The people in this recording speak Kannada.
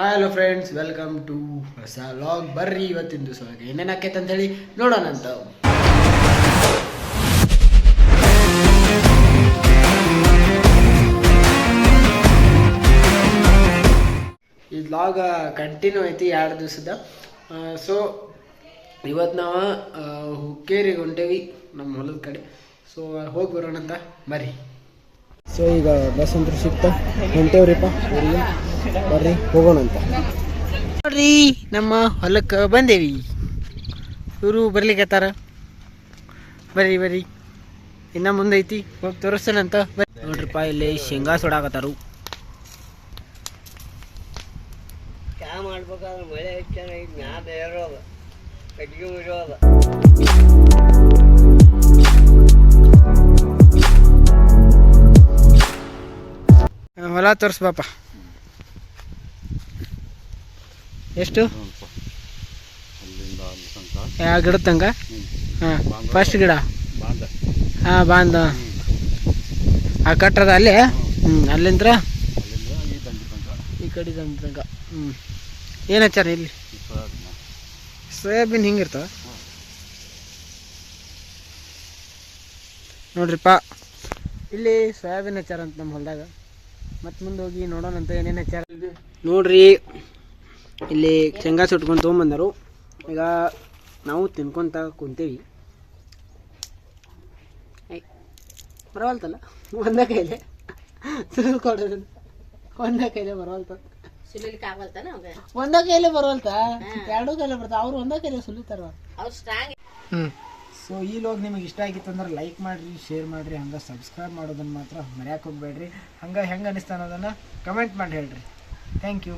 Hi hello friends welcome to ಹೊಸ ಲಾಗ್ ಬರ್ರಿ ಇವತ್ತಿನ ದಿವಸ ಏನೇನು ಆಕೈತೆ ಅಂತ ಹೇಳಿ ನೋಡೋಣಂತ ಈ ಲಾಗ್ ಕಂಟಿನ್ಯೂ ಐತಿ ಎರಡು ದಿವಸದ. ಸೊ ಇವತ್ತು ನಾವು ಹುಕ್ಕೇರಿಗೆ ಹೊಂಟೇವಿ ನಮ್ಮ ಹೊಲದ ಕಡೆ. ಸೊ ಹೋಗಿ ಬರೋಣ ಅಂತ ಬರ್ರಿ. ಸೊ ಈಗ ಬಸ್ ಅಂತ ಸಿಗ್ತಾ. ಹೊಂಟೇವ್ರಿಪ್ಪ ಬರ್ರಿ ಹೋಗೋಣ ಅಂತ. ನೋಡ್ರಿ ನಮ್ಮ ಹೊಲಕ್ಕೆ ಬಂದೇವಿ. ಇವರು ಬರ್ಲಿಕ್ಕತ್ತಾರ ಬರ್ರಿ ಬರ್ರಿ. ಇನ್ನ ಮುಂದೈತಿ ಹೋಗಿ ತೋರಿಸ್ತಾನಂತ ನೋಡ್ರಿಪ್ಪ ಇಲ್ಲಿ ಶೇಂಗಾ ಸುಡಾಕತ್ತಾರು. ಮಾಡ್ಬೇಕಾದ್ರೆ ಮಳೆ ಚೆನ್ನಾಗಿ ಮ್ಯಾದ ಇರೋದು ಕಟ್ಟಿಗೆ ಇರೋದು ಹೊಲ ತೋರಿಸ್ಬಾಪ ಎಷ್ಟು? ಯಾವ ಗಿಡದ ತಂಗ ಹಾಂ ಫಸ್ಟ್ ಗಿಡ? ಹಾಂ ಬಾಂಧ ಆ ಕಟ್ಟದ ಅಲ್ಲಿ? ಹ್ಞೂ ಅಲ್ಲಿಂದ್ರ? ಈ ಕಡೆ ತನಕ. ಹ್ಞೂ ಏನು ಹಚ್ಚಾರ ಇಲ್ಲಿ? ಸೋಯಾಬೀನ್. ಹಿಂಗಿರ್ತಾವ ನೋಡ್ರಿಪ್ಪ. ಇಲ್ಲಿ ಸೋಯಾಬೀನ್ ಹಚ್ಚಾರ ಅಂತ ನಮ್ಮ ಹೊಲದಾಗ. ಮತ್ತೆ ಮುಂದೆ ಹೋಗಿ ನೋಡೋಣ ಅಂತ ಏನೇನು ಹಚ್ಚಾರ? ನೋಡ್ರಿ. ಇಲ್ಲಿ ಶೇಂಗಾ ಸುಟ್ಕೊಂಡು ತೊಗೊಂಬಂದರು. ಈಗ ನಾವು ತಿನ್ಕೊಂತ ಕುಂತೇವಿ. ಐ, ಬರವಲ್ತಲ್ಲ? ಒಂದ ಕೈಲೆ. ಸುಲ್ ಒಂದ ಕೈಲೆ ಬರವಲ್ತ. ಒಂದ ಕೈಲೆ ಬರವಲ್ತ? ಎರಡೂ ಕೈಲೆ ಬರ್ತಾವ ಅವ್ರು ಒಂದ ಕೈಲೆ ಸುಲಿತಾರ. ಅವ್ರು ಸ್ಟ್ರಾಂಗ್ ಹ್ಮ್. ಸೊ ಈ ಲೋಗ್ ನಿಮಗೆ ಇಷ್ಟ ಆಗಿತ್ತು ಅಂದ್ರೆ ಲೈಕ್ ಮಾಡ್ರಿ ಶೇರ್ ಮಾಡ್ರಿ ಹಂಗ ಸಬ್ಸ್ಕ್ರೈಬ್ ಮಾಡೋದನ್ನ ಮಾತ್ರ ಮರ್ಯಾಕೆ ಹೋಗ್ಬೇಡ್ರಿ. ಹಂಗ ಹೆಂಗೆ ಅನಿಸ್ತಾ ಅದನ್ನ ಕಮೆಂಟ್ ಮಾಡಿ ಹೇಳ್ರಿ. Thank you